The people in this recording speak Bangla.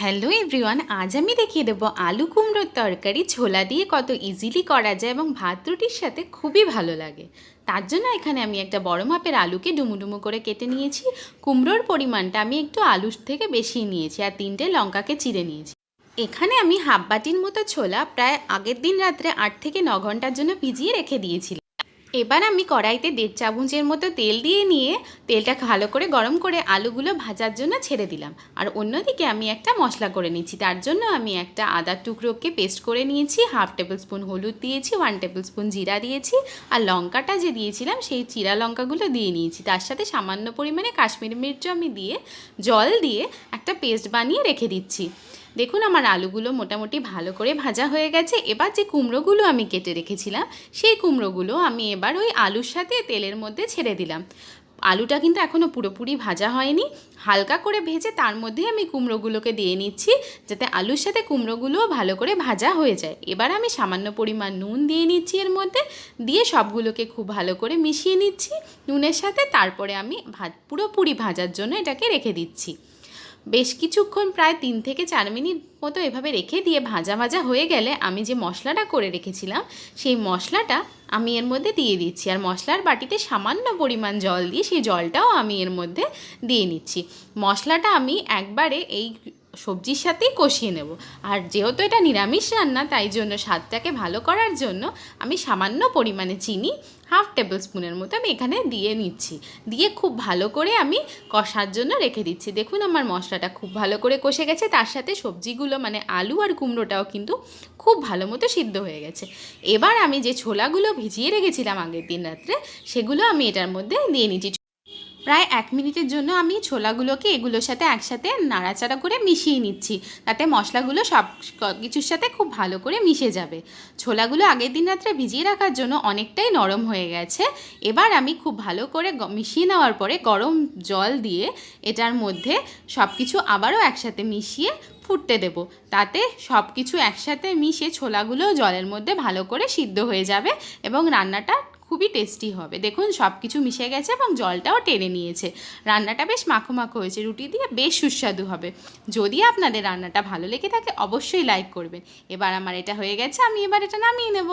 হ্যালো এভরিওয়ান, আজ আমি দেখিয়ে দেবো আলু কুমড়োর তরকারি, ছোলা দিয়ে কত ইজিলি করা যায় এবং ভাত রুটির সাথে খুবই ভালো লাগে। তার জন্য এখানে আমি একটা বড় মাপের আলুকে ডুমুডুমু করে কেটে নিয়েছি। কুমড়োর পরিমাণটা আমি একটু আলুর থেকে বেশি নিয়েছি আর তিনটে লঙ্কাকে চিড়ে নিয়েছি। এখানে আমি হাফ বাটির মতো ছোলা প্রায় আগের দিন রাত্রে আট থেকে ন ঘণ্টার জন্য ভিজিয়ে রেখে দিয়েছিলাম। এবার আমি কড়াইতে দেড় চামচের মতো তেল দিয়ে নিয়ে তেলটা ভালো করে গরম করে আলুগুলো ভাজার জন্য ছেড়ে দিলাম। আর অন্যদিকে আমি একটা মশলা করে নিচ্ছি। তার জন্য আমি একটা আদার টুকরোকে পেস্ট করে নিয়েছি, হাফ টেবিল স্পুন হলুদ দিয়েছি, ওয়ান টেবিল স্পুন জিরা দিয়েছি আর লঙ্কাটা যে দিয়েছিলাম সেই চিরা লঙ্কাগুলো দিয়ে নিয়েছি। তার সাথে সামান্য পরিমাণে কাশ্মীরি মির্চ আমি দিয়ে জল দিয়ে একটা পেস্ট বানিয়ে রেখে দিচ্ছি। দেখুন, আমার আলুগুলো মোটামুটি ভালো করে ভাজা হয়ে গেছে। এবার যে কুমড়োগুলো আমি কেটে রেখেছিলাম, সেই কুমড়োগুলো আমি এবার ওই আলুর সাথে তেলের মধ্যে ছেড়ে দিলাম। আলুটা কিন্তু এখনও পুরোপুরি ভাজা হয়নি। হালকা করে ভেজে তার মধ্যে আমি কুমড়োগুলোকে দিয়ে নিচ্ছি, যাতে আলুর সাথে কুমড়োগুলোও ভালো করে ভাজা হয়ে যায়। এবার আমি সামান্য পরিমাণ নুন দিয়ে নিচ্ছি এর মধ্যে। দিয়ে সবগুলোকে খুব ভালো করে মিশিয়ে নিচ্ছি নুনের সাথে। তারপরে আমি পুরোপুরি ভাজার জন্য এটাকে রেখে দিচ্ছি। বেশ কিছুক্ষণ প্রায় তিন থেকে চার মিনিট মতো এভাবে রেখে দিয়ে ভাজা ভাজা হয়ে গেলে আমি যে মশলাটা করে রেখেছিলাম, সেই মশলাটা আমি এর মধ্যে দিয়ে দিচ্ছি। আর মশলার বাটিতে সামান্য পরিমাণ জল দিয়ে সেই জলটাও আমি এর মধ্যে দিয়ে নিচ্ছি। মশলাটা আমি একবারে এই সবজির সাথেই কষিয়ে নেব। আর যেহেতু এটা নিরামিষ রান্না, তাই জন্য স্বাদটাকে ভালো করার জন্য আমি সামান্য পরিমাণে চিনি, হাফ টেবিল স্পুনের মতো আমি এখানে দিয়ে নিচ্ছি। দিয়ে খুব ভালো করে আমি কষার জন্য রেখে দিচ্ছি। দেখুন আমার মশলাটা খুব ভালো করে কষে গেছে, তার সাথে সবজিগুলো মানে আলু আর কুমড়োটাও কিন্তু খুব ভালো মতো সিদ্ধ হয়ে গেছে। এবার আমি যে ছোলাগুলো ভিজিয়ে রেখেছিলাম আগের দিন রাত্রে, সেগুলো আমি এটার মধ্যে দিয়ে নিচ্ছি। প্রায় এক মিনিটের জন্য আমি ছোলাগুলোকে এগুলোর সাথে একসাথে নাড়াচাড়া করে মিশিয়ে নিচ্ছি। তাতে মশলাগুলো সব কিছুর সাথে খুব ভালো করে মিশে যাবে। ছোলাগুলো আগের দিন রাত্রে ভিজিয়ে রাখার জন্য অনেকটাই নরম হয়ে গেছে। এবার আমি খুব ভালো করে মিশিয়ে নেওয়ার পরে গরম জল দিয়ে এটার মধ্যে সব কিছু আবারও একসাথে মিশিয়ে ফুটতে দেব। তাতে সব কিছু একসাথে মিশে ছোলাগুলো জলের মধ্যে ভালো করে সিদ্ধ হয়ে যাবে এবং রান্নাটা খুবই টেস্টি হবে। দেখুন সব কিছু মিশে গেছে এবং জলটাও টেনে নিয়েছে। রান্নাটা বেশ মাখো মাখো হয়েছে, রুটি দিয়ে বেশ সুস্বাদু হবে। যদি আপনাদের রান্নাটা ভালো লেগে থাকে, অবশ্যই লাইক করবেন। এবার আমার এটা হয়ে গেছে, আমি এবার এটা নামিয়ে নেব।